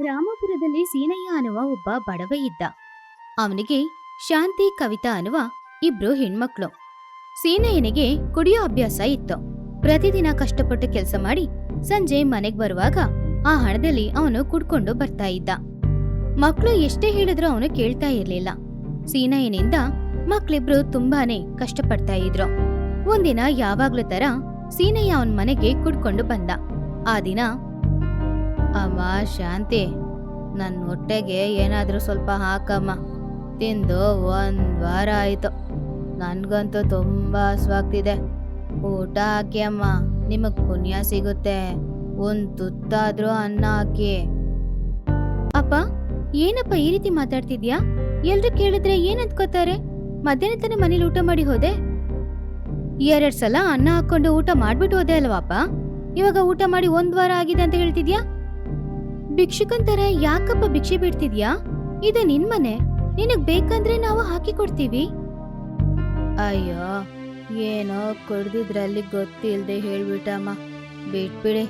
ರಾಮಪುರದಲ್ಲಿ ಸೀನಯ್ಯ ಅನ್ನುವ ಒಬ್ಬ ಬಡವ ಇದ್ದ. ಅವನಿಗೆ ಶಾಂತಿ, ಕವಿತಾ ಅನ್ನುವ ಇಬ್ರು ಹೆಣ್ಮಕ್ಳು. ಸೀನಯ್ಯನಿಗೆ ಕುಡಿಯೋ ಅಭ್ಯಾಸ ಇತ್ತು. ಪ್ರತಿದಿನ ಕಷ್ಟಪಟ್ಟು ಕೆಲಸ ಮಾಡಿ ಸಂಜೆ ಮನೆಗ್ ಬರುವಾಗ ಆ ಹಣದಲ್ಲಿ ಅವನು ಕುಡ್ಕೊಂಡು ಬರ್ತಾ ಇದ್ದ. ಮಕ್ಳು ಎಷ್ಟೇ ಹೇಳಿದ್ರು ಅವನು ಕೇಳ್ತಾ ಇರ್ಲಿಲ್ಲ. ಸೀನಯ್ಯನಿಂದ ಮಕ್ಳಿಬ್ರು ತುಂಬಾನೇ ಕಷ್ಟಪಡ್ತಾ ಇದ್ರು. ಒಂದಿನ ಯಾವಾಗ್ಲೂ ತರ ಸೀನಯ್ಯ ಅವನ ಮನೆಗೆ ಕುಡ್ಕೊಂಡು ಬಂದ. ಆ ದಿನ ಅಮ್ಮ, ಶಾಂತಿ. ನನ್ನ ಹೊಟ್ಟೆಗೆ ಏನಾದರೂ ಸ್ವಲ್ಪ ಹಾಕಮ್ಮ. ತಿಂದು ಒಂದು ವಾರ ಆಯಿತು. ನನಗಂತೂ ತುಂಬ ಹಸುವಾಗ್ತಿದೆ. ಊಟ ಹಾಕಿ ಅಮ್ಮ. ನಿಮಗೆ ಪುಣ್ಯ ಸಿಗುತ್ತೆ. ಒಂದು ತುತ್ತಾದರೂ ಅನ್ನ ಹಾಕಿ. ಅಪ್ಪ, ಏನಪ್ಪ ಈ ರೀತಿ ಮಾತಾಡ್ತಿದ್ಯಾ? ಎಲ್ರು ಕೇಳಿದ್ರೆ ಏನ್ ಮಧ್ಯಾಹ್ನ ತಾನೇ ಮನೇಲಿ ಊಟ ಮಾಡಿ ಹೋದೆ? ಎರಡು ಸಲ ಅನ್ನ ಹಾಕೊಂಡು ಊಟ ಮಾಡಿಬಿಟ್ಟು ಹೋದೆ ಅಲ್ವಾಪ ಇವಾಗ ಊಟ ಮಾಡಿ ಒಂದು ವಾರ ಆಗಿದೆ ಅಂತ ಹೇಳ್ತಿದ್ಯಾ? ಭಿಕ್ಷುಕನ್ ತರ ಯಾಕಪ್ಪ ಭಿಕ್ಷೆ ಬಿಡ್ತಿದ್ಯಾ ಇದು ನಿನ್ ಮನೆ. ನಿನಗ್ ಬೇಕಂದ್ರೆ ನಾವು ಹಾಕಿ ಕೊಡ್ತೀವಿ. ಅಯ್ಯೋ ಏನೋ ಕುಡ್ದಿದ್ರಲ್ಲಿ ಗೊತ್ತಿಲ್ದೆ ಹೇಳ್ಬಿಟ್ಟಮ್ಮ. ಬಿಟ್ಬಿಡಿ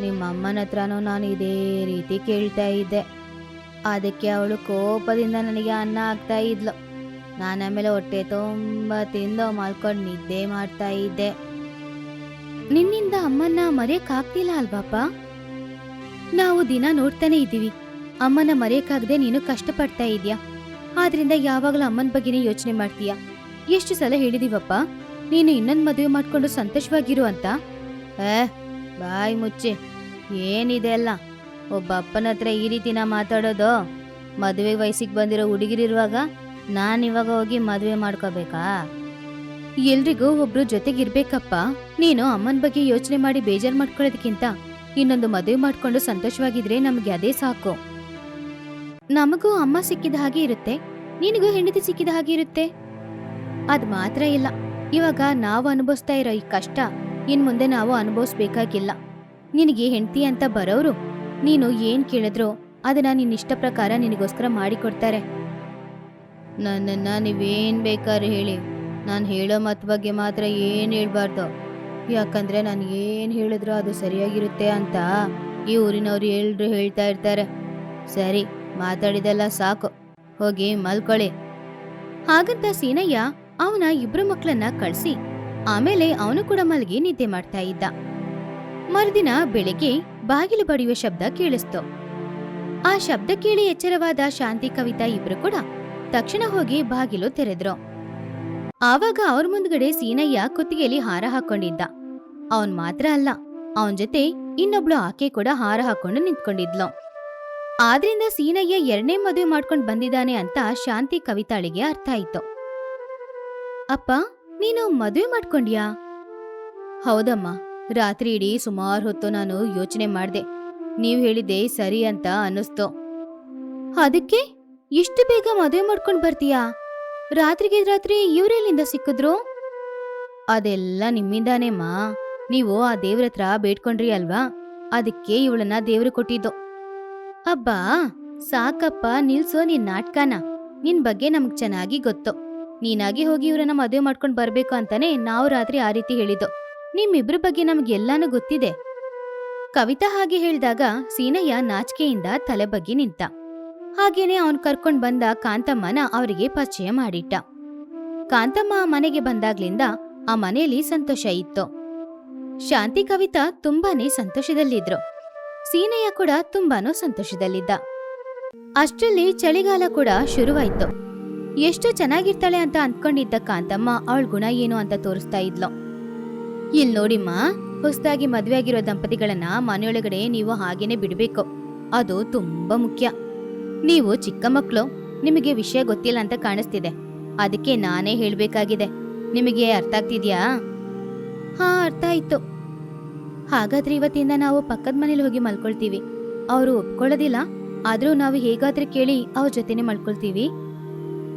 ನಿಮ್ಮ ಅಮ್ಮನ ಹತ್ರನೂ ನಾನು ಇದೇ ರೀತಿ ಕೇಳ್ತಾ ಇದ್ದೆ. ಅದಕ್ಕೆ ಅವಳು ಕೋಪದಿಂದ ನನಗೆ ಅನ್ನ ಆಗ್ತಾ ಇದ್ಲು. ನಾನು ಆಮೇಲೆ ಹೊಟ್ಟೆ ತುಂಬ ತಿಂದು ಮಲ್ಕೊಂಡು ನಿದ್ದೆ ಮಾಡ್ತಾ ಇದ್ದೆ. ನಿನ್ನಿಂದ ಅಮ್ಮನ್ನ ಮರೆಯಕ್ಕಾಗ್ತಿಲ್ಲ ಅಲ್ವಾಪ ನಾವು ದಿನ ನೋಡ್ತಾನೆ ಇದ್ದೀವಿ. ಅಮ್ಮನ ಮರೆಯಕ್ಕಾಗದೆ ನೀನು ಕಷ್ಟಪಡ್ತಾ ಇದೀಯಾ ಆದ್ರಿಂದ ಯಾವಾಗಲೂ ಅಮ್ಮನ ಬಗ್ಗೆನೇ ಯೋಚನೆ ಮಾಡ್ತೀಯಾ? ಎಷ್ಟು ಸಲ ಹೇಳಿದೀವಪ್ಪ? ನೀನು ಇನ್ನೊಂದು ಮದುವೆ ಮಾಡ್ಕೊಂಡು ಸಂತೋಷವಾಗಿರು ಅಂತ? ಏ, ಬಾಯ್ ಮುಚ್ಚೆ. ಏನಿದೆ ಅಲ್ಲ ಒಬ್ಬ ಅಪ್ಪನ ಹತ್ರ ಈ ರೀತಿನ ಮಾತಾಡೋದು? ಮದುವೆ ವಯಸ್ಸಿಗೆ ಬಂದಿರೋ ಹುಡುಗಿರಿರುವಾಗ ನಾನು ಇವಾಗ ಹೋಗಿ ಮದುವೆ ಮಾಡ್ಕೋಬೇಕಾ? ಎಲ್ರಿಗೂ ಒಬ್ರು ಜೊತೆಗಿರ್ಬೇಕಪ್ಪ. ನೀನು ಅಮ್ಮನ ಬಗ್ಗೆ ಯೋಚನೆ ಮಾಡಿ ಬೇಜಾರು ಮಾಡ್ಕೊಳ್ಳೋದಕ್ಕಿಂತ ಇನ್ನೊಂದು ಮದುವೆ ಮಾಡ್ಕೊಂಡು ಸಂತೋಷವಾಗಿದ್ರೆ ನಮಗೆ ಅದೇ ಸಾಕು. ನಮಗೂ ಅಮ್ಮ ಸಿಕ್ಕಿದ ಹಾಗೆ ಇರುತ್ತೆ. ನಿನಗೂ ಹೆಂಡತಿ ಸಿಕ್ಕಿದ ಹಾಗೆ ಇರುತ್ತೆ. ಅದ್ ಮಾತ್ರ ಇಲ್ಲ. ಇವಾಗ ನಾವು ಅನುಭವಿಸ್ತಾ ಇರೋ ಈ ಕಷ್ಟ, ಇನ್ ಮುಂದೆ ನಾವು ಅನುಭವಿಸ್ಬೇಕಾಗಿಲ್ಲ. ನಿನಗೆ ಹೆಂಡತಿ ಅಂತ ಬರೋರು, ನೀನು ಏನ್ ಕೇಳಿದ್ರು ಅದನ್ನ ನಿನ್ನ ಇಷ್ಟ ಪ್ರಕಾರ ನಿನಗೋಸ್ಕರ ಮಾಡಿಕೊಡ್ತಾರೆ. ನನ್ನನ್ನ ನೀವೇನ್ ಬೇಕಾದ್ರೆ ಹೇಳಿ. ನಾನು ಹೇಳೋ ಮತ್ ಬಗ್ಗೆ ಮಾತ್ರ ಏನ್ ಹೇಳ್ಬಾರ್ದು. ಯಾಕಂದ್ರೆ ನಾನು ಏನ್ ಹೇಳಿದ್ರು ಅದು ಸರಿಯಾಗಿರುತ್ತೆ ಅಂತ ಈ ಊರಿನವ್ರು ಎಲ್ರು ಹೇಳ್ತಾ ಇರ್ತಾರೆ. ಸರಿ, ಮಾತಾಡಿದೆಲ್ಲ ಸಾಕು. ಹೋಗಿ ಮಲ್ಕೊಳ್ಳಿ. ಹಾಗಂತ ಸೀನಯ್ಯ ಅವನ ಇಬ್ರು ಮಕ್ಕಳನ್ನ ಕಳ್ಸಿ, ಆಮೇಲೆ ಅವನು ಕೂಡ ಮಲಗಿ ನಿದ್ದೆ ಮಾಡ್ತಾ ಇದ್ದ. ಮರುದಿನ ಬೆಳಿಗ್ಗೆ ಬಾಗಿಲು ಬಡಿಯುವ ಶಬ್ದ ಕೇಳಿಸ್ತು. ಆ ಶಬ್ದ ಕೇಳಿ ಎಚ್ಚರವಾದ ಶಾಂತಿ, ಕವಿತಾ ಇಬ್ರು ಕೂಡ ತಕ್ಷಣ ಹೋಗಿ ಬಾಗಿಲು ತೆರೆದ್ರು. ಆವಾಗ ಅವ್ರ ಮುಂದ್ಗಡೆ ಸೀನಯ್ಯ ಕುತ್ತಿಗೆಯಲ್ಲಿ ಹಾರ ಹಾಕೊಂಡಿದ್ದ. ಅವನ್ ಮಾತ್ರ ಅಲ್ಲ, ಅವನ್ ಜೊತೆ ಇನ್ನೊಬ್ಳು ಆಕೆ ಕೂಡ ಹಾರ ಹಾಕೊಂಡು ನಿಂತ್ಕೊಂಡಿದ್ಲು. ಆದ್ರಿಂದ ಸೀನಯ್ಯ ಎರಡನೇ ಮದುವೆ ಮಾಡ್ಕೊಂಡ್ ಬಂದಿದ್ದಾನೆ ಅಂತ ಶಾಂತಿ ಕವಿತಾಳಿಗೆ ಅರ್ಥ ಆಯ್ತು. ಅಪ್ಪ, ನೀನು ಮದುವೆ ಮಾಡ್ಕೊಂಡ್ಯಾ? ಹೌದಮ್ಮ, ರಾತ್ರಿ ಇಡೀ ಸುಮಾರು ಹೊತ್ತು ನಾನು ಯೋಚನೆ ಮಾಡ್ದೆ. ನೀವ್ ಹೇಳಿದ್ದೆ ಸರಿ ಅಂತ ಅನ್ನಿಸ್ತು. ಅದಕ್ಕೆ ಇಷ್ಟು ಬೇಗ ಮದುವೆ ಮಾಡ್ಕೊಂಡ್ ಬರ್ತೀಯಾ? ರಾತ್ರಿಗೆ ರಾತ್ರಿ ಇವ್ರೆಲ್ಲಿಂದ ಸಿಕ್ಕಿದ್ರು? ಅದೆಲ್ಲ ನಿಮ್ಮಿಂದಾನೇಮ್ಮ. ನೀವು ಆ ದೇವ್ರ ಹತ್ರ ಬೇಡ್ಕೊಂಡ್ರಿ ಅಲ್ವಾ? ಅದಕ್ಕೆ ಇವಳನ್ನ ದೇವ್ರು ಕೊಟ್ಟಿದ್ದು. ಅಬ್ಬಾ, ಸಾಕಪ್ಪ, ನಿಲ್ಸೋ ನಿನ್ ನಾಟಕನ. ನಿನ್ ಬಗ್ಗೆ ನಮ್ಗ್ ಚೆನ್ನಾಗಿ ಗೊತ್ತು. ನೀನಾಗಿ ಹೋಗಿ ಇವ್ರನ್ನ ಮದುವೆ ಮಾಡ್ಕೊಂಡು ಬರ್ಬೇಕು ಅಂತಾನೆ ನಾವು ರಾತ್ರಿ ಆ ರೀತಿ ಹೇಳಿದ್ದು. ನಿಮ್ಮಿಬ್ರ ಬಗ್ಗೆ ನಮ್ಗೆ ಎಲ್ಲಾನು ಗೊತ್ತಿದೆ. ಕವಿತಾ ಹಾಗೆ ಹೇಳಿದಾಗ ಸೀನಯ್ಯ ನಾಚಿಕೆಯಿಂದ ತಲೆ ಬಗ್ಗಿ ನಿಂತ. ಹಾಗೇನೆ ಅವನ್ ಕರ್ಕೊಂಡ್ ಬಂದ ಕಾಂತಮ್ಮನ ಅವರಿಗೆ ಪರಿಚಯ ಮಾಡಿಟ್ಟ. ಕಾಂತಮ್ಮ ಮನೆಗೆ ಬಂದಾಗ್ಲಿಂದ ಆ ಮನೆಯಲ್ಲಿ ಸಂತೋಷ ಇತ್ತು. ಶಾಂತಿ ಕವಿತಾ ತುಂಬಾನೇ ಸಂತೋಷದಲ್ಲಿದ್ರು. ಸೀನಯ್ಯ ಕೂಡ ತುಂಬಾನೂ ಸಂತೋಷದಲ್ಲಿದ್ದ. ಅಷ್ಟರಲ್ಲಿ ಚಳಿಗಾಲ ಕೂಡ ಶುರುವಾಯ್ತು. ಎಷ್ಟು ಚೆನ್ನಾಗಿರ್ತಾಳೆ ಅಂತ ಅಂದ್ಕೊಂಡಿದ್ದ ಕಾಂತಮ್ಮ ಅವಳ ಗುಣ ಏನು ಅಂತ ತೋರಿಸ್ತಾ ಇದ್ಲು. ಇಲ್ಲಿ ನೋಡಿಮ್ಮ, ಹೊಸದಾಗಿ ಮದ್ವೆ ಆಗಿರೋ ದಂಪತಿಗಳನ್ನ ಮನೆಯೊಳಗಡೆ ನೀವು ಹಾಗೇನೆ ಬಿಡ್ಬೇಕು. ಅದು ತುಂಬಾ ಮುಖ್ಯ. ನೀವು ಚಿಕ್ಕ ಮಕ್ಕಳು ನಿಮಗೆ ವಿಷಯ ಗೊತ್ತಿಲ್ಲ ಅಂತ ಕಾಣಿಸ್ತಿದೆ. ಅದಕ್ಕೆ ನಾನೇ ಹೇಳ್ಬೇಕಾಗಿದೆ. ನಿಮಗೆ ಅರ್ಥ ಆಗ್ತಿದ್ಯಾ? ಹಾ, ಅರ್ಥ ಆಯ್ತು. ಹಾಗಾದ್ರೆ ಇವತ್ತಿಂದ ನಾವು ಪಕ್ಕದ ಮನೇಲಿ ಹೋಗಿ ಮಲ್ಕೊಳ್ತೀವಿ. ಅವರು ಒಪ್ಕೊಳ್ಳೋದಿಲ್ಲ, ಆದ್ರೂ ನಾವು ಹೇಗಾದ್ರೆ ಕೇಳಿ ಅವ್ರ ಜೊತೆನೆ ಮಲ್ಕೊಳ್ತೀವಿ.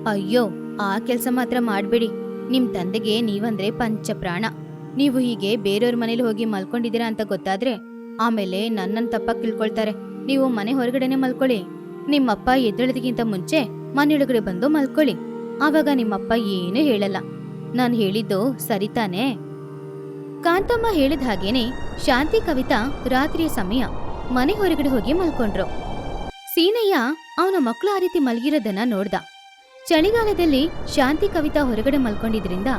ಅಯ್ಯೋ, ಆ ಕೆಲಸ ಮಾತ್ರ ಮಾಡ್ಬೇಡಿ. ನಿಮ್ ತಂದೆಗೆ ನೀವಂದ್ರೆ ಪಂಚಪ್ರಾಣ. ನೀವು ಹೀಗೆ ಬೇರೆಯವ್ರ ಮನೇಲಿ ಹೋಗಿ ಮಲ್ಕೊಂಡಿದ್ದೀರಾ ಅಂತ ಗೊತ್ತಾದ್ರೆ ಆಮೇಲೆ ನನ್ನನ್ ತಪ್ಪಾಗಿ ತಿಳ್ಕೊಳ್ತಾರೆ. ನೀವು ಮನೆ ಹೊರಗಡೆನೆ ಮಲ್ಕೊಳ್ಳಿ. ನಿಮ್ಮಪ್ಪ ಎದ್ದೇಳೋದಕ್ಕಿಂತ ಮುಂಚೆ ಮನೆಯೊಳಗಡೆ ಬಂದು ಮಲ್ಕೊಳ್ಳಿ. ಆವಾಗ ನಿಮ್ಮಪ್ಪ ಏನು ಹೇಳಲ್ಲ. ನಾನು ಹೇಳಿದ್ದು ಸರಿತಾನೆ? ಕಾಂತಮ್ಮ ಹೇಳಿದ ಹಾಗೇನೆ ಶಾಂತಿ ಕವಿತಾ ರಾತ್ರಿಯ ಸಮಯ ಮನೆ ಹೊರಗಡೆ ಹೋಗಿ ಮಲ್ಕೊಂಡ್ರು. ಸೀನಯ್ಯ ಅವನ ಮಕ್ಕಳು ಆ ರೀತಿ ಮಲಗಿರೋದನ್ನ ನೋಡ್ದ. ಚಳಿಗಾಲದಲ್ಲಿ ಶಾಂತಿ ಕವಿತಾ ಹೊರಗಡೆ ಮಲ್ಕೊಂಡಿದ್ರಿಂದ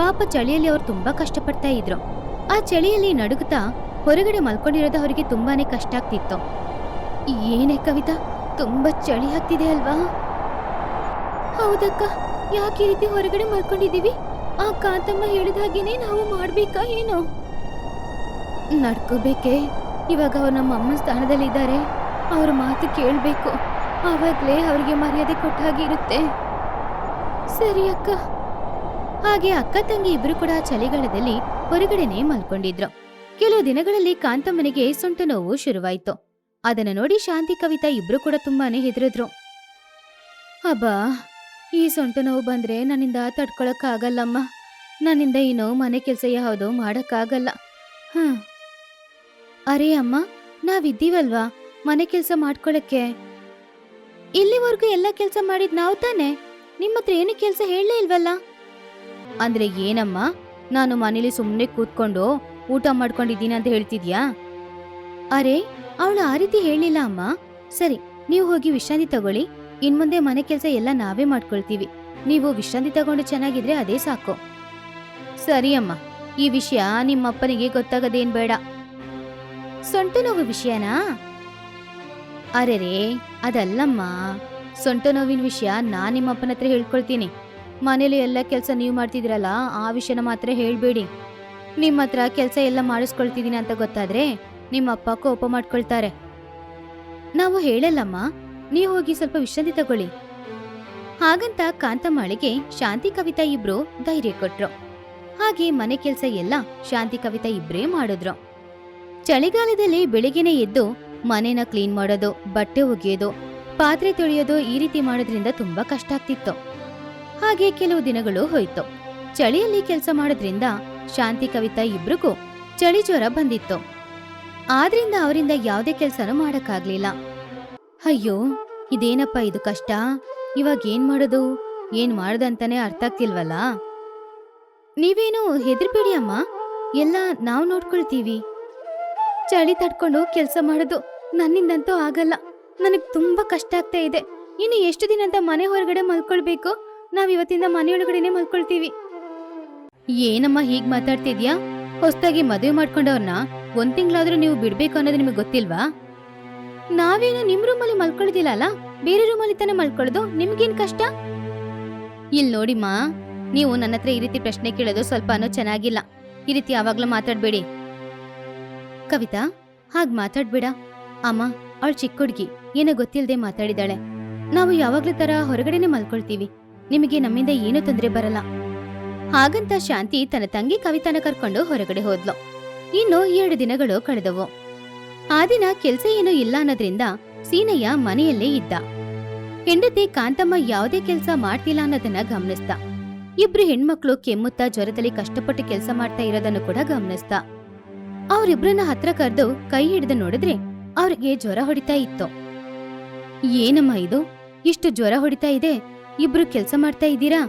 ಪಾಪ ಚಳಿಯಲ್ಲಿ ಅವ್ರು ತುಂಬಾ ಕಷ್ಟಪಡ್ತಾ ಇದ್ರು. ಆ ಚಳಿಯಲ್ಲಿ ನಡುಗುತ್ತಾ ಹೊರಗಡೆ ಮಲ್ಕೊಂಡಿರೋದು ಅವರಿಗೆ ತುಂಬಾನೇ ಕಷ್ಟ ಆಗ್ತಿತ್ತು. ಏನೇ ಕವಿತಾ, ತುಂಬಾ ಚಳಿ ಆಗ್ತಿದೆ ಅಲ್ವಾ? ಹೌದಕ್ಕ, ಯಾಕೆ ಈ ರೀತಿ ಹೊರಗಡೆ ಮಲ್ಕೊಂಡಿದೀವಿ ಆ ಕಾಂತಮ್ಮ ಹೇಳಿದ ಹಾಗೇನೆ ನಾವು ಮಾಡ್ಬೇಕಾ ಏನು? ನಡ್ಕೋಬೇಕೆ. ಇವಾಗ ಅವ್ರು ನಮ್ಮ ಅಮ್ಮನ ಸ್ಥಾನದಲ್ಲಿದ್ದಾರೆ. ಅವ್ರ ಮಾತು ಕೇಳಬೇಕು. ಆವಾಗಲೇ ಅವರಿಗೆ ಮರ್ಯಾದೆ ಕೊಟ್ಟ ಹಾಗೆ ಇರುತ್ತೆ. ಸರಿ ಅಕ್ಕ. ಹಾಗೆ ಅಕ್ಕ ತಂಗಿ ಇಬ್ರು ಕೂಡ ಚಳಿಗಾಲದಲ್ಲಿ ಹೊರಗಡೆನೆ ಮಲ್ಕೊಂಡಿದ್ರು. ಕೆಲವು ದಿನಗಳಲ್ಲಿ ಕಾಂತಮ್ಮನಿಗೆ ಸೊಂಟ ನೋವು ಶುರುವಾಯಿತು. ಅದನ್ನು ನೋಡಿ ಶಾಂತಿ ಕವಿತಾ ಇಬ್ರು ಕೂಡ ತುಂಬಾನೇ ಹೆದರಿದ್ರು. ಅಬ್ಬಾ ಈ ಸೊಂಟ ನೋವು ಬಂದ್ರೆ ನನ್ನಿಂದ ತಡ್ಕೊಳಕ್ಕಾಗಲ್ಲಮ್ಮ. ನನ್ನಿಂದ ಈ ಮನೆ ಕೆಲಸ ಯಾವುದೋ ಮಾಡಕ್ಕಾಗಲ್ಲ. ಹ್ಮ್ ಅರೇ ಅಮ್ಮ, ನಾವಿದ್ದೀವಲ್ವಾ? ಮನೆ ಕೆಲಸ ಮಾಡ್ಕೊಳಕ್ಕೆ. ಇಲ್ಲಿವರೆಗೂ ಎಲ್ಲ ಕೆಲಸ ಮಾಡಿದ್ ನಾವು ತಾನೆ? ನಿಮ್ಮ ಹತ್ರ ಏನು ಕೆಲಸ ಹೇಳಲೇ ಇಲ್ವಲ್ಲ? ಅಂದ್ರೆ ಏನಮ್ಮ? ನಾನು ಮನೇಲಿ ಸುಮ್ಮನೆ ಕೂತ್ಕೊಂಡು ಊಟ ಮಾಡ್ಕೊಂಡಿದ್ದೀನಿ ಅಂತ ಹೇಳ್ತಿದ್ಯಾ? ಅರೆ, ಅವಳು ಆ ರೀತಿ ಹೇಳಿಲ್ಲ ಅಮ್ಮ. ಸರಿ, ನೀವು ಹೋಗಿ ವಿಶ್ರಾಂತಿ ತಗೊಳ್ಳಿ. ಇನ್ಮುಂದೆ ಮನೆ ಕೆಲಸ ಎಲ್ಲ ನಾವೇ ಮಾಡ್ಕೊಳ್ತೀವಿ. ನೀವು ವಿಶ್ರಾಂತಿ ತಗೊಂಡು ಚೆನ್ನಾಗಿದ್ರೆ ಅದೇ ಸಾಕು. ಸರಿ ಅಮ್ಮ. ಈ ವಿಷಯ ನಿಮ್ಮಪ್ಪನಿಗೆ ಗೊತ್ತಾಗದೇನ್ ಬೇಡ. ಸೊಂಟ ನೋವು ವಿಷಯನಾ? ಅರೆರೇ, ಅದಲ್ಲಮ್ಮ. ಸೊಂಟ ನೋವಿನ ವಿಷಯ ನಾನು ನಿಮ್ಮಪ್ಪನ ಹತ್ರ ಹೇಳ್ಕೊಳ್ತೀನಿ. ಮನೇಲಿ ಎಲ್ಲ ಕೆಲಸ ನೀವು ಮಾಡ್ತಿದ್ರಲ್ಲ, ಆ ವಿಷಯನ ಮಾತ್ರ ಹೇಳ್ಬೇಡಿ. ನಿಮ್ಮ ಹತ್ರ ಕೆಲಸ ಎಲ್ಲ ಮಾಡಿಸ್ಕೊಳ್ತಿದ್ದೀನಿ ಅಂತ ಗೊತ್ತಾದ್ರೆ ನಿಮ್ಮಪ್ಪ ಕೋಪ ಮಾಡ್ಕೊಳ್ತಾರೆ. ನಾವು ಹೇಳಲ್ಲಮ್ಮ. ನೀವು ಹೋಗಿ ಸ್ವಲ್ಪ ವಿಶ್ರಾಂತಿ ತಗೊಳ್ಳಿ. ಹಾಗಂತ ಕಾಂತಮ್ಮಳಿಗೆ ಶಾಂತಿ ಕವಿತಾ ಇಬ್ರು ಧೈರ್ಯ ಕೊಟ್ರು. ಹಾಗೆ ಮನೆ ಕೆಲಸ ಎಲ್ಲ ಶಾಂತಿ ಕವಿತಾ ಇಬ್ರೇ ಮಾಡಿದ್ರು. ಚಳಿಗಾಲದಲ್ಲಿ ಬೆಳಿಗ್ಗೆನೆ ಎದ್ದು ಮನೆನ ಕ್ಲೀನ್ ಮಾಡೋದು, ಬಟ್ಟೆ ಒಗೆಯೋದು, ಪಾತ್ರೆ ತೊಳೆಯೋದು ಈ ರೀತಿ ಮಾಡೋದ್ರಿಂದ ತುಂಬಾ ಕಷ್ಟ ಆಗ್ತಿತ್ತು. ಹಾಗೆ ಕೆಲವು ದಿನಗಳು ಹೋಯ್ತು. ಚಳಿಯಲ್ಲಿ ಕೆಲಸ ಮಾಡೋದ್ರಿಂದ ಶಾಂತಿ ಕವಿತಾ ಇಬ್ರಿಗೂ ಚಳಿ ಜ್ವರ ಬಂದಿತ್ತು. ಆದ್ರಿಂದ ಅವರಿಂದ ಯಾವುದೇ ಕೆಲಸನೂ ಮಾಡಕ್ಕಾಗ್ಲಿಲ್ಲ. ಅಯ್ಯೋ, ಇದೇನಪ್ಪ ಇದು ಕಷ್ಟ? ಇವಾಗ ಏನ್ ಮಾಡೋದು? ಏನ್ ಮಾಡ್ದಂತಾನೆ ಅರ್ಥ ಆಗ್ತಿಲ್ವಲ್ಲ ನೀವೇನು ಹೆದರ್ಬೇಡಿ ಅಮ್ಮ. ಎಲ್ಲ ನಾವು ನೋಡ್ಕೊಳ್ತೀವಿ. ಚಳಿ ತಡ್ಕೊಂಡು ಕೆಲಸ ಮಾಡೋದು ನನ್ನಿಂದಂತೂ ಆಗಲ್ಲ. ನನಗ್ ತುಂಬಾ ಕಷ್ಟ ಆಗ್ತಾ ಇದೆ. ಇನ್ನು ಎಷ್ಟು ದಿನ ಅಂತ ಮನೆ ಹೊರಗಡೆ ಮಲ್ಕೊಳ್ಬೇಕು? ನಾವ್ ಇವತ್ತಿಂದ ಮನೆಯೊಳಗಡೆನೆ ಮಲ್ಕೊಳ್ತೀವಿ. ಏನಮ್ಮ ಹೀಗ್ ಮಾತಾಡ್ತಿದ್ಯಾ? ಹೊಸ್ದಾಗಿ ಮದುವೆ ಮಾಡ್ಕೊಂಡವ್ರನ್ನ ಒಂದ್ ತಿಂಗಳಾದ್ರೂ ನೀವು ಬಿಡ್ಬೇಕು ಅನ್ನೋದು ನಿಮಗೆ ಗೊತ್ತಿಲ್ವಾ? ನಾವೇನು ನಿಮ್ ರೂಮಲ್ಲಿ ಮಲ್ಕೊಳ್ಳೋದಿಲ್ಲ ಬೇರೆ ರೂಮಲ್ಲಿ ತಾನೇ ಮಲ್ಕೊಳ್ಳೋದು ನಿಮ್ಗೇನ್ ಕಷ್ಟ? ಇಲ್ ಮಾ, ನೀವು ನನ್ನ ಹತ್ರ ಈ ರೀತಿ ಪ್ರಶ್ನೆ ಕೇಳೋದು ಸ್ವಲ್ಪನೂ ಚೆನ್ನಾಗಿಲ್ಲ. ಈ ರೀತಿ ಯಾವಾಗ್ಲೂ ಮಾತಾಡ್ಬೇಡಿ. ಕವಿತಾ, ಹಾಗ್ ಮಾತಾಡ್ಬೇಡ. ಅಮ್ಮ, ಅವಳು ಚಿಕ್ಕ ಹುಡ್ಗಿ, ಏನೋ ಗೊತ್ತಿಲ್ಲದೆ ಮಾತಾಡಿದಾಳೆ ನಾವು ಯಾವಾಗ್ಲೂ ತರ ಹೊರಗಡೆನೆ ಮಲ್ಕೊಳ್ತೀವಿ. ನಿಮಗೆ ನಮ್ಮಿಂದ ಏನೂ ತೊಂದ್ರೆ ಬರಲ್ಲ. ಹಾಗಂತ ಶಾಂತಿ ತನ್ನ ತಂಗಿ ಕವಿತಾನ ಕರ್ಕೊಂಡು ಹೊರಗಡೆ ಹೋದ್ಲು. ಇನ್ನು ಎರಡು ದಿನಗಳು ಕಳೆದವು. ಆ ದಿನ ಕೆಲ್ಸ ಏನೂ ಇಲ್ಲ ಅನ್ನೋದ್ರಿಂದ ಸೀನಯ್ಯ ಮನೆಯಲ್ಲೇ ಇದ್ದ. ಹೆಂಡತಿ ಕಾಂತಮ್ಮ ಯಾವುದೇ ಕೆಲಸ ಮಾಡ್ತಿಲ್ಲ ಅನ್ನೋದನ್ನ ಗಮನಿಸ್ತ ಇಬ್ರು ಹೆಣ್ಮಕ್ಳು ಕೆಮ್ಮುತ್ತಾ ಜ್ವರದಲ್ಲಿ ಕಷ್ಟಪಟ್ಟು ಕೆಲಸ ಮಾಡ್ತಾ ಇರೋದನ್ನು ಕೂಡ ಗಮನಿಸ್ತ ಅವ್ರಿಬ್ರನ್ನ ಹತ್ರ ಕರೆದು ಕೈ ಹಿಡಿದು ನೋಡಿದ್ರೆ ಅವ್ರಿಗೆ ಜ್ವರ ಹೊಡಿತಾ ಇತ್ತು. ಏನಮ್ಮ ಇದು? ಇಷ್ಟು ಜ್ವರ ಹೊಡಿತಾ ಇದೆ, ಇಬ್ರು ಕೆಲಸ ಮಾಡ್ತಾ ಇದ್ದೀರಾ?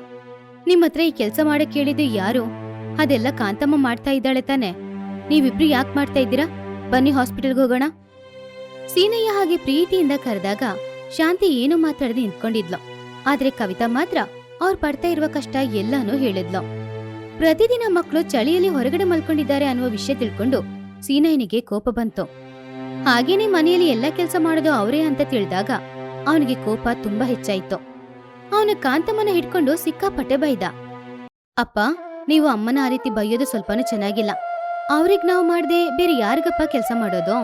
ನಿಮ್ ಹತ್ರ ಈ ಕೆಲಸ ಮಾಡಕ್ ಕೇಳಿದ್ದು ಯಾರು? ಅದೆಲ್ಲ ಕಾಂತಮ್ಮ ಮಾಡ್ತಾ ಇದ್ದಾಳೆ ತಾನೆ. ನೀವಿಬ್ರು ಯಾಕೆ ಮಾಡ್ತಾ ಇದ್ದೀರಾ? ಬನ್ನಿ ಹಾಸ್ಪಿಟಲ್ಗೆ ಹೋಗೋಣ. ಸೀನಯ್ಯ ಹಾಗೆ ಪ್ರೀತಿಯಿಂದ ಕರೆದಾಗ ಶಾಂತಿ ಏನು ಮಾತಾಡದೆ ನಿಂತ್ಕೊಂಡಿದ್ಲು. ಆದ್ರೆ ಕವಿತಾ ಮಾತ್ರ ಅವ್ರು ಪಡ್ತಾ ಇರುವ ಕಷ್ಟ ಎಲ್ಲಾನು ಹೇಳಿದ್ಲು. ಪ್ರತಿದಿನ ಮಕ್ಕಳು ಚಳಿಯಲ್ಲಿ ಹೊರಗಡೆ ಮಲ್ಕೊಂಡಿದ್ದಾರೆ ಅನ್ನುವ ವಿಷಯ ತಿಳ್ಕೊಂಡು ಸೀನಯ್ಯನಿಗೆ ಕೋಪ ಬಂತು. ಹಾಗೇನೆ ಮನೆಯಲ್ಲಿ ಎಲ್ಲ ಕೆಲಸ ಮಾಡೋದು ಅವರೇ ಅಂತ ತಿಳಿದಾಗ ಅವನಿಗೆ ಕೋಪ ತುಂಬಾ ಹೆಚ್ಚಾಯ್ತು. ಅವನು ಕಾಂತಮ್ಮನ ಹಿಡ್ಕೊಂಡು ಸಿಕ್ಕಾಪಟ್ಟೆ ಬೈದ. ಅಪ್ಪ, ನೀವು ಅಮ್ಮನ ಆ ರೀತಿ ಬೈಯೋದು ಸ್ವಲ್ಪನೂ ಚೆನ್ನಾಗಿಲ್ಲ. ಅವ್ರಿಗ್ ನಾವು ಮಾಡದೆ ಬೇರೆ ಯಾರಿಗಪ್ಪ ಕೆಲಸ ಮಾಡೋದು?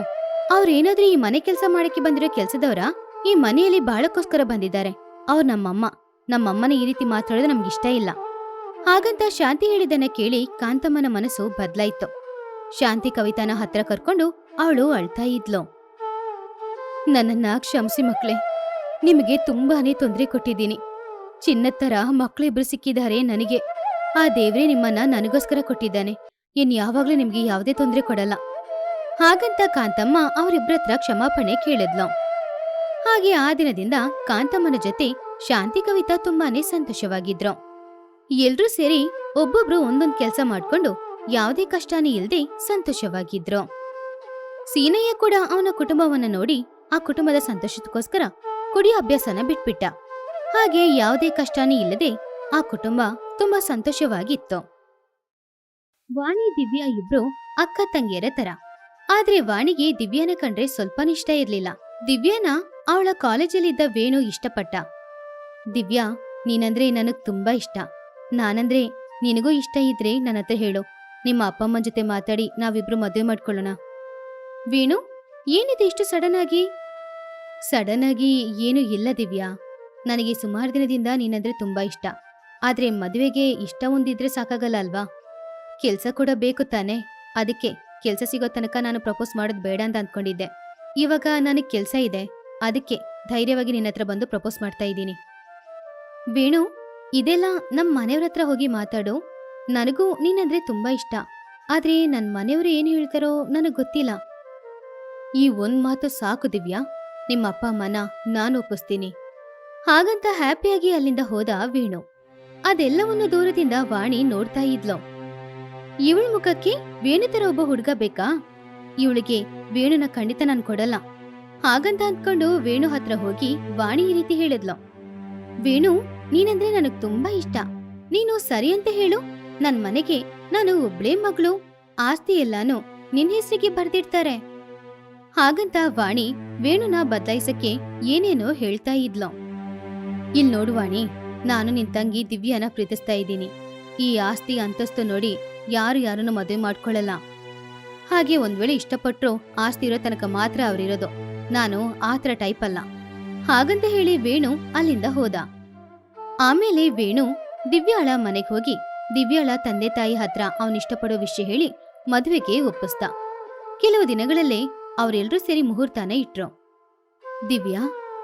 ಅವ್ರೇನಾದ್ರೂ ಈ ಮನೆ ಕೆಲಸ ಮಾಡಕ್ಕೆ ಬಂದಿರೋ ಕೆಲ್ಸದವ್ರ ಈ ಮನೆಯಲ್ಲಿ ಬಾಳಕ್ಕೋಸ್ಕರ ಬಂದಿದ್ದಾರೆ. ಅವ್ರು ನಮ್ಮಮ್ಮ. ನಮ್ಮಮ್ಮನ ಈ ರೀತಿ ಮಾತಾಡೋದು ನಮ್ಗಿಷ್ಟ ಇಲ್ಲ. ಹಾಗಂತ ಶಾಂತಿ ಹೇಳಿದನ್ನ ಕೇಳಿ ಕಾಂತಮ್ಮನ ಮನಸ್ಸು ಬದ್ಲಾಯ್ತು. ಶಾಂತಿ ಕವಿತಾನ ಹತ್ರ ಕರ್ಕೊಂಡು ಅವಳು ಅಳ್ತಾ ಇದ್ಲು. ನನ್ನನ್ನ ಕ್ಷಮಿಸಿ ಮಕ್ಳೇ. ನಿಮಗೆ ತುಂಬಾನೇ ತೊಂದರೆ ಕೊಟ್ಟಿದ್ದೀನಿ. ಚಿನ್ನದ ತರ ಮಕ್ಳಿಬ್ರು ಸಿಕ್ಕಿದ್ದಾರೆ ನನಗೆ. ಆ ದೇವ್ರೆ ನಿಮ್ಮನ್ನ ನನಗೋಸ್ಕರ ಕೊಟ್ಟಿದ್ದಾನೆ. ಇನ್ ಯಾವಾಗ್ಲೂ ನಿಮ್ಗೆ ಯಾವುದೇ ತೊಂದರೆ ಕೊಡಲ್ಲ. ಹಾಗಂತ ಕಾಂತಮ್ಮ ಅವರಿಬ್ರತ್ರ ಕ್ಷಮಾಪಣೆ ಕೇಳಿದ್ಲು. ಹಾಗೆ ಆ ದಿನದಿಂದ ಕಾಂತಮ್ಮನ ಜೊತೆ ಶಾಂತಿ ಕವಿತಾ ತುಂಬಾನೇ ಸಂತೋಷವಾಗಿದ್ರು. ಎಲ್ರೂ ಸೇರಿ ಒಬ್ಬೊಬ್ರು ಒಂದೊಂದ್ ಕೆಲಸ ಮಾಡ್ಕೊಂಡು ಯಾವುದೇ ಕಷ್ಟನೇ ಇಲ್ಲದೆ ಸಂತೋಷವಾಗಿದ್ರು. ಸೀನಯ್ಯ ಕೂಡ ಅವನ ಕುಟುಂಬವನ್ನ ನೋಡಿ ಆ ಕುಟುಂಬದ ಸಂತೋಷಕ್ಕೋಸ್ಕರ ಕುಡಿಯ ಅಭ್ಯಾಸನ ಬಿಟ್ಬಿಟ್ಟ. ಹಾಗೆ ಯಾವುದೇ ಕಷ್ಟನೇ ಇಲ್ಲದೆ ಆ ಕುಟುಂಬ ತುಂಬಾ ಸಂತೋಷವಾಗಿತ್ತು. ವಾಣಿ ದಿವ್ಯಾ ಇಬ್ರು ಅಕ್ಕ ತಂಗಿಯರ ತರ. ಆದ್ರೆ ವಾಣಿಗೆ ದಿವ್ಯಾನ ಕಂಡ್ರೆ ಸ್ವಲ್ಪ ಇಷ್ಟ ಇರ್ಲಿಲ್ಲ. ದಿವ್ಯಾನ ಅವಳ ಕಾಲೇಜಲ್ಲಿದ್ದ ವೇಣು ಇಷ್ಟಪಟ್ಟ. ದಿವ್ಯಾ, ನೀನಂದ್ರೆ ನನಗ್ ತುಂಬಾ ಇಷ್ಟ. ನಾನಂದ್ರೆ ನಿನಗೂ ಇಷ್ಟ ಇದ್ರೆ ನನ್ನ ಹತ್ರ ಹೇಳು. ನಿಮ್ಮ ಅಪ್ಪ ಅಮ್ಮನ ಜೊತೆ ಮಾತಾಡಿ ನಾವಿಬ್ರು ಮದುವೆ ಮಾಡ್ಕೊಳ್ಳೋಣ. ವೇಣು, ಏನಿದೆ ಇಷ್ಟು ಸಡನ್ ಆಗಿ? ಸಡನ್ ಆಗಿ ಏನು ಇಲ್ಲ ದಿವ್ಯಾ. ನನಗೆ ಸುಮಾರು ದಿನದಿಂದ ನೀನಂದ್ರೆ ತುಂಬಾ ಇಷ್ಟ. ಆದ್ರೆ ಮದುವೆಗೆ ಇಷ್ಟ ಒಂದಿದ್ರೆ ಸಾಕಾಗಲ್ಲ ಅಲ್ವಾ? ಕೆಲ್ಸ ಕೂಡ ಬೇಕು ತಾನೆ. ಅದಕ್ಕೆ ಕೆಲಸ ಸಿಗೋ ತನಕ ನಾನು ಪ್ರಪೋಸ್ ಮಾಡೋದು ಬೇಡ ಅಂತ ಅಂದ್ಕೊಂಡಿದ್ದೆ ಇವಾಗ ನನಗೆ ಕೆಲಸ ಇದೆ. ಅದಕ್ಕೆ ಧೈರ್ಯವಾಗಿ ನಿನ್ನ ಹತ್ರ ಬಂದು ಪ್ರಪೋಸ್ ಮಾಡ್ತಾ ಇದ್ದೀನಿ. ವೇಣು, ಇದೆಲ್ಲ ನಮ್ಮ ಮನೆಯವ್ರ ಹತ್ರ ಹೋಗಿ ಮಾತಾಡು. ನನಗೂ ನೀನಂದ್ರೆ ತುಂಬಾ ಇಷ್ಟ. ಆದ್ರೆ ನನ್ನ ಮನೆಯವರು ಏನು ಹೇಳ್ತಾರೋ ನನಗೆ ಗೊತ್ತಿಲ್ಲ. ಈ ಒಂದ್ ಮಾತು ಸಾಕು ದಿವ್ಯಾ. ನಿಮ್ಮ ಅಪ್ಪ, ಅಮ್ಮನ ನಾನು ಒಪ್ಪಿಸ್ತೀನಿ. ಹಾಗಂತ ಹ್ಯಾಪಿಯಾಗಿ ಅಲ್ಲಿಂದ ಹೋದ ವೇಣು. ಅದೆಲ್ಲವನ್ನು ದೂರದಿಂದ ವಾಣಿ ನೋಡ್ತಾ ಇದ್ಲು. ಇವಳ ಮುಖಕ್ಕೆ ವೇಣು ತರ ಒಬ್ಬ ಹುಡುಗ ಬೇಕಾ? ಇವಳಿಗೆ ವೇಣುನ ಖಂಡಿತ ನಾನು ಕೊಡಲ್ಲ. ಹಾಗಂತ ಅಂದ್ಕೊಂಡು ವೇಣು ಹತ್ರ ಹೋಗಿ ವಾಣಿ ಈ ರೀತಿ ಹೇಳಿದ್ಲು. ವೇಣು, ನೀನಂದ್ರೆ ನನಗ್ ತುಂಬಾ ಇಷ್ಟ. ನೀನು ಸರಿ ಅಂತ ಹೇಳು. ನನ್ ಮನೆಗೆ ನಾನು ಒಬ್ಳೇ ಮಗಳು. ಆಸ್ತಿ ಎಲ್ಲಾನು ನಿನ್ ಹೆಸರಿಗೆ ಬರ್ದಿಡ್ತಾರೆ. ಹಾಗಂತ ವಾಣಿ ವೇಣುನ ಬದಲಾಯಿಸಕ್ಕೆ ಏನೇನೋ ಹೇಳ್ತಾ ಇದ್ಲು. ಇಲ್ ನೋಡು ವಾಣಿ, ನಾನು ನಿನ್ ತಂಗಿ ದಿವ್ಯಾನ ಪ್ರೀತಿಸ್ತಾ ಇದ್ದೀನಿ. ಈ ಆಸ್ತಿ ಅಂತಸ್ತು ನೋಡಿ ಯಾರು ಯಾರನ್ನು ಮದುವೆ ಮಾಡ್ಕೊಳ್ಳಲ್ಲ. ಹಾಗೆ ಒಂದ್ ವೇಳೆ ಇಷ್ಟಪಟ್ಟರು ಆಸ್ತಿ ಇರೋ ತನಕ ಮಾತ್ರ ಅವರಿರೋದು. ನಾನು ಆತರ ಟೈಪ್ ಅಲ್ಲ. ಹಾಗಂತ ಹೇಳಿ ವೇಣು ಅಲ್ಲಿಂದ ಹೋದ. ಆಮೇಲೆ ವೇಣು ದಿವ್ಯಾಳ ಮನೆಗೆ ಹೋಗಿ ದಿವ್ಯಾಳ ತಂದೆ ತಾಯಿ ಹತ್ರ ಅವನಿಷ್ಟಪಡೋ ವಿಷಯ ಹೇಳಿ ಮದುವೆಗೆ ಒಪ್ಪಿಸ್ದ. ಕೆಲವು ದಿನಗಳಲ್ಲೇ ಅವರೆಲ್ಲರೂ ಸೇರಿ ಮುಹೂರ್ತಾನ ಇಟ್ರು. ದಿವ್ಯಾ,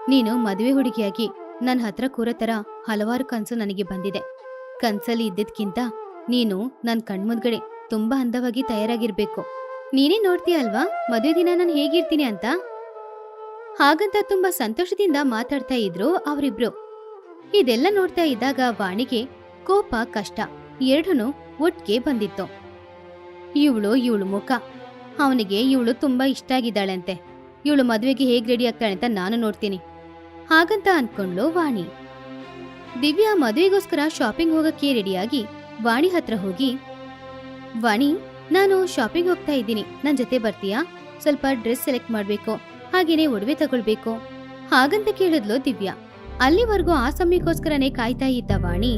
ನೀನು ಮದುವೆ ಹುಡುಗಿಯಾಗಿ ನನ್ನ ಹತ್ರ ಕೂರೋ ತರ ಹಲವಾರು ಕನಸು ನನಗೆ ಬಂದಿದೆ. ಕನ್ಸಲ್ಲಿ ಇದ್ದಿದ್ಕಿಂತ ನೀನು ನನ್ ಕಣ್ಮುದ್ಗಡೆ ತುಂಬಾ ಅಂದವಾಗಿ ತಯಾರಾಗಿರ್ಬೇಕು. ನೀನೇ ನೋಡ್ತೀಯ ಅಲ್ವಾ? ಮದುವೆ ದಿನ ನಾನು ಹೇಗಿರ್ತೀನಿ ಅಂತ? ಹಾಗಂತ ತುಂಬಾ ಸಂತೋಷದಿಂದ ಮಾತಾಡ್ತಾ ಇದ್ರು ಅವರಿಬ್ರು. ಇದೆಲ್ಲ ನೋಡ್ತಾ ಇದ್ದಾಗ ವಾಣಿಗೆ ಕೋಪ, ಕಷ್ಟ ಎರಡೂ ಒಟ್ಟಿಗೆ ಬಂದಿತ್ತು. ಇವಳು ಇವಳು ಮುಖ. ಅವನಿಗೆ ಇವಳು ತುಂಬಾ ಇಷ್ಟ ಆಗಿದ್ದಾಳಂತೆ. ಇವಳು ಮದುವೆಗೆ ಹೇಗ್ ರೆಡಿ ಆಗ್ತಾಳೆ ಅಂತ ನಾನು ನೋಡ್ತೀನಿ. ಹಾಗಂತ ಅನ್ಕೊಂಡ್ಲು ವಾಣಿ. ದಿವ್ಯಾ ಮದುವೆಗೋಸ್ಕರ ಶಾಪಿಂಗ್ ಹೋಗಕ್ಕೆ ರೆಡಿಯಾಗಿ ವಾಣಿ ಹತ್ರ ಹೋಗಿ, ವಾಣಿ, ನಾನು ಶಾಪಿಂಗ್ ಹೋಗ್ತಾ ಇದ್ದೀನಿ. ನನ್ ಜೊತೆ ಬರ್ತೀಯಾ? ಸ್ವಲ್ಪ ಡ್ರೆಸ್ ಸೆಲೆಕ್ಟ್ ಮಾಡ್ಬೇಕು. ಹಾಗೇನೆ ಒಡವೆ ತಗೊಳ್ಬೇಕು. ಹಾಗಂತ ಕೇಳಿದ್ಲು ದಿವ್ಯಾ. ಅಲ್ಲಿವರೆಗೂ ಆ ಸಮಯಕ್ಕೋಸ್ಕರನೇ ಕಾಯ್ತಾ ಇದ್ದ ವಾಣಿ,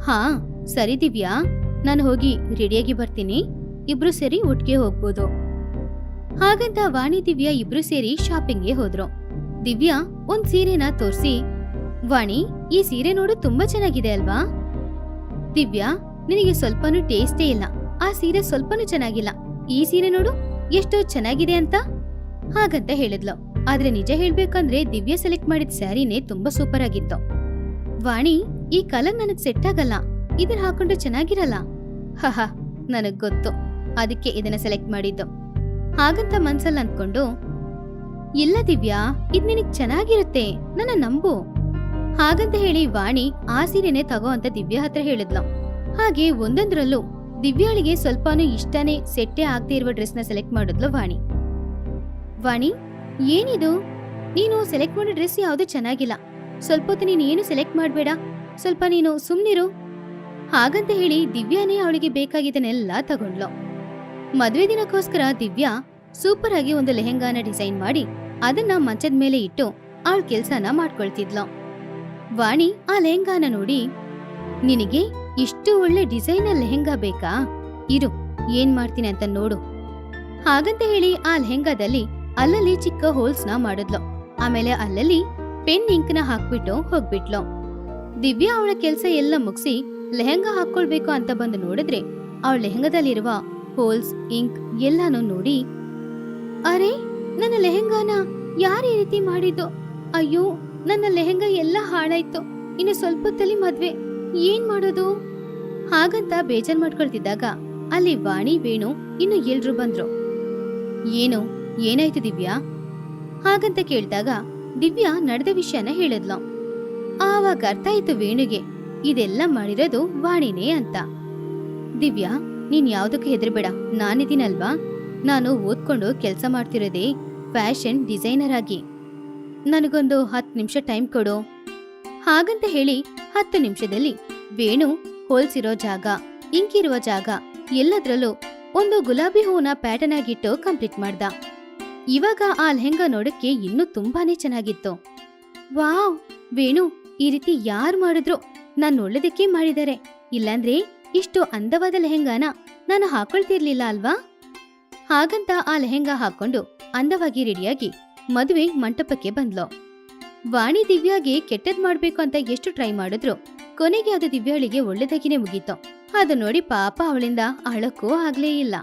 ಹಾ, ಸರಿ ದಿವ್ಯಾ. ನಾನು ಹೋಗಿ ರೆಡಿಯಾಗಿ ಬರ್ತೀನಿ. ಇಬ್ರು ಸೇರಿ ಒಟ್ಟಿಗೆ ಹೋಗ್ಬೋದು. ಹಾಗಂತ ವಾಣಿ, ದಿವ್ಯಾ ಇಬ್ರು ಸೇರಿ ಶಾಪಿಂಗ್ಗೆ ಹೋದ್ರು. ದಿವ್ಯಾ ಒಂದ್ ಸೀರೆನ ತೋರಿಸಿ, ವಾಣಿ, ಈ ಸೀರೆ ನೋಡು ತುಂಬಾ ಚೆನ್ನಾಗಿದೆ ಅಲ್ವಾ? ದಿವ್ಯಾ, ನಿನಗೆ ಸ್ವಲ್ಪನೂ ಟೇಸ್ಟೇ ಇಲ್ಲ. ಆ ಸೀರೆ ಸ್ವಲ್ಪನೂ ಚೆನ್ನಾಗಿಲ್ಲ. ಈ ಸೀರೆ ನೋಡು, ಎಷ್ಟು ಚೆನ್ನಾಗಿದೆ ಅಂತ. ಹಾಗಂತ ಹೇಳಿದ್ಲು. ಆದ್ರೆ ನಿಜ ಹೇಳ್ಬೇಕಂದ್ರೆ ದಿವ್ಯಾ ಸೆಲೆಕ್ಟ್ ಮಾಡಿದ ಸ್ಯಾರಿನೇ ತುಂಬಾ ಸೂಪರ್ ಆಗಿತ್ತು. ವಾಣಿ, ಈ ಕಲರ್ ನನಗ್ ಸೆಟ್ ಆಗಲ್ಲ. ಇದನ್ನ ಹಾಕೊಂಡು ಚೆನ್ನಾಗಿರಲ್ಲ. ಹಹ ನನಗ್ ಗೊತ್ತು. ಅದಕ್ಕೆ ಇದನ್ನ ಸೆಲೆಕ್ಟ್ ಮಾಡಿದ್ದು. ಹಾಗಂತ ಮನ್ಸಲ್ಲಿ ಅನ್ಕೊಂಡು ಇಲ್ಲ ದಿವ್ಯಾ, ಇದ್ ನಿನಗ್ ಚೆನ್ನಾಗಿರುತ್ತೆ. ನನ್ನ ನಂಬು. ಹಾಗಂತ ಹೇಳಿ ವಾಣಿ ಆ ಸೀರೆನೆ ತಗೋ ಅಂತ ದಿವ್ಯಾ ಹತ್ರ ಹೇಳಿದ್ಲು. ಹಾಗೆ ಒಂದೊಂದ್ರಲ್ಲೂ ದಿವ್ಯಾಳಿಗೆ ಸ್ವಲ್ಪನೂ ಇಷ್ಟನೇ ಸೆಟ್ಟೆ ಆಗದೆ ಇರುವ ಡ್ರೆಸ್ನ ಸೆಲೆಕ್ಟ್ ಮಾಡಿದ್ಲು ವಾಣಿ. ವಾಣಿ, ಏನಿದು? ನೀನು ಸೆಲೆಕ್ಟ್ ಮಾಡೋ ಡ್ರೆಸ್ ಯಾವುದು ಚೆನ್ನಾಗಿಲ್ಲ. ಸ್ವಲ್ಪ ಹೊತ್ತು ನೀನು ಏನು ಸೆಲೆಕ್ಟ್ ಮಾಡಬೇಡ? ಸ್ವಲ್ಪ ನೀನು ಸುಮ್ನಿರು. ಹಾಗಂತ ಹೇಳಿ ದಿವ್ಯಾನೇ ಅವಳಿಗೆ ಬೇಕಾಗಿದ್ದನ್ನೆಲ್ಲ ತಗೊಂಡ್ಲು. ಮದುವೆ ದಿನಕ್ಕೋಸ್ಕರ ದಿವ್ಯಾ ಸೂಪರ್ ಆಗಿ ಒಂದು ಲೆಹೆಂಗಾನ ಡಿಸೈನ್ ಮಾಡಿ ಅದನ್ನ ಮಂಚದ ಮೇಲೆ ಇಟ್ಟು ಅವಳ ಕೆಲಸನ ಮಾಡ್ಕೊಳ್ತಿದ್ಲು. ವಾಣಿ ಆ ಲೆಹಂಗಾನ ನೋಡಿ, ನಿನಗೆ ಇಷ್ಟು ಒಳ್ಳೆ ಡಿಸೈನ್ ಲೆಹೆಂಗಾ ಬೇಕಾ? ಇರು, ಏನ್ ಮಾಡ್ತೀನಿ ಅಂತ ನೋಡು. ಹಾಗಂತ ಹೇಳಿ ಆ ಲೆಹೆಂಗಾದಲ್ಲಿ ಅಲ್ಲಲ್ಲಿ ಚಿಕ್ಕ ಹೋಲ್ಸ್ನ ಮಾಡಿದ್ಲು. ಆಮೇಲೆ ಅಲ್ಲಲ್ಲಿ ಪೆನ್ ಇಂಕ್ನ ಹಾಕ್ಬಿಟ್ಟು ಹೋಗ್ಬಿಟ್ಲು. ದಿವ್ಯಾ ಅವಳ ಕೆಲ್ಸ ಎಲ್ಲ ಮುಗಿಸಿ ಲೆಹೆಂಗಾ ಹಾಕೊಳ್ಬೇಕು ಅಂತ ಬಂದು ನೋಡಿದ್ರೆ ಅವಳ ಲೆಹೆಂಗಾದಲ್ಲಿರುವ ಹೋಲ್ಸ್ ಇಂಕ್ ಎಲ್ಲಾನು ನೋಡಿ, ಅರೆ, ನನ್ನ ಲೆಹೆಂಗಾನ ಯಾರು ಈ ರೀತಿ ಮಾಡಿದ್ದು? ಅಯ್ಯೋ ನನ್ನ ಲೆಹೆಂಗಾ ಎಲ್ಲ ಹಾಳಾಯ್ತು. ಇನ್ನು ಸ್ವಲ್ಪ ಹೊತ್ತಲ್ಲಿ ಮದ್ವೆ. ಏನ್ ಮಾಡೋದು? ಹಾಗಂತ ಬೇಜಾರ್ ಮಾಡ್ಕೊಳ್ತಿದ್ದಾಗ ಅಲ್ಲಿ ವಾಣಿ, ವೇಣು ಇನ್ನು ಎಲ್ರು ಬಂದ್ರು. ಏನು? ಏನಾಯ್ತು ದಿವ್ಯಾ? ಹಾಗಂತ ಕೇಳಿದಾಗ ದಿವ್ಯಾ ನಡೆದ ವಿಷಯನ ಹೇಳಿದ್ಲು. ಆವಾಗ ಅರ್ಥ ಆಯ್ತು ವೇಣುಗೆ. ಇದೆಲ್ಲ ಮಾಡಿರೋದು ವಾಣಿನೇ ಅಂತ. ದಿವ್ಯಾ, ನೀನ್ ಯಾವ್ದಕ್ಕೂ ಹೆದರ್ಬೇಡ. ನಾನಿದ್ದೀನಲ್ವಾ? ನಾನು ಓದ್ಕೊಂಡು ಕೆಲಸ ಮಾಡ್ತಿರೋದೇ ಫ್ಯಾಷನ್ ಡಿಸೈನರ್ ಆಗಿ. ನನಗೊಂದು ಹತ್ತು ನಿಮಿಷ ಟೈಮ್ ಕೊಡು. ಹಾಗಂತ ಹೇಳಿ ಹತ್ತು ನಿಮಿಷದಲ್ಲಿ ವೇಣು ಹೋಲ್ಸಿರೋ ಜಾಗ, ಇಂಕಿರುವ ಜಾಗ ಎಲ್ಲದ್ರಲ್ಲೂ ಒಂದು ಗುಲಾಬಿ ಹೂವನ್ನ ಪ್ಯಾಟರ್ನ್ ಆಗಿಟ್ಟು ಕಂಪ್ಲೀಟ್ ಮಾಡ್ದ. ಇವಾಗ ಆ ಲೆಹಂಗ ನೋಡಕ್ಕೆ ಇನ್ನೂ ತುಂಬಾನೇ ಚೆನ್ನಾಗಿತ್ತು. ವಾವ್! ವೇಣು, ಈ ರೀತಿ ಯಾರ್ ಮಾಡಿದ್ರು ನಾನು ಒಳ್ಳೆದಕ್ಕೆ ಮಾಡಿದ್ದಾರೆ ಇಲ್ಲಾಂದ್ರೆ ಇಷ್ಟು ಅಂದವಾದ ಲೆಹೆಂಗಾನ ನಾನು ಹಾಕೊಳ್ತಿರ್ಲಿಲ್ಲ ಅಲ್ವಾ? ಹಾಗಂತ ಆ ಲೆಹೆಂಗಾ ಹಾಕೊಂಡು ಅಂದವಾಗಿ ರೆಡಿಯಾಗಿ ಮದುವೆ ಮಂಟಪಕ್ಕೆ ಬಂದ್ಲು. ವಾಣಿ ದಿವ್ಯಾಗೆ ಕೆಟ್ಟದ್ ಮಾಡ್ಬೇಕು ಅಂತ ಎಷ್ಟು ಟ್ರೈ ಮಾಡಿದ್ರು, ಕೊನೆಗೆ ಅದು ದಿವ್ಯಾಳಿಗೆ ಒಳ್ಳೆದಾಗಿನೇ ಮುಗೀತು. ಅದು ನೋಡಿ ಪಾಪ ಅವಳಿಂದ ಅಳಕ್ಕೂ ಆಗ್ಲೇ ಇಲ್ಲ.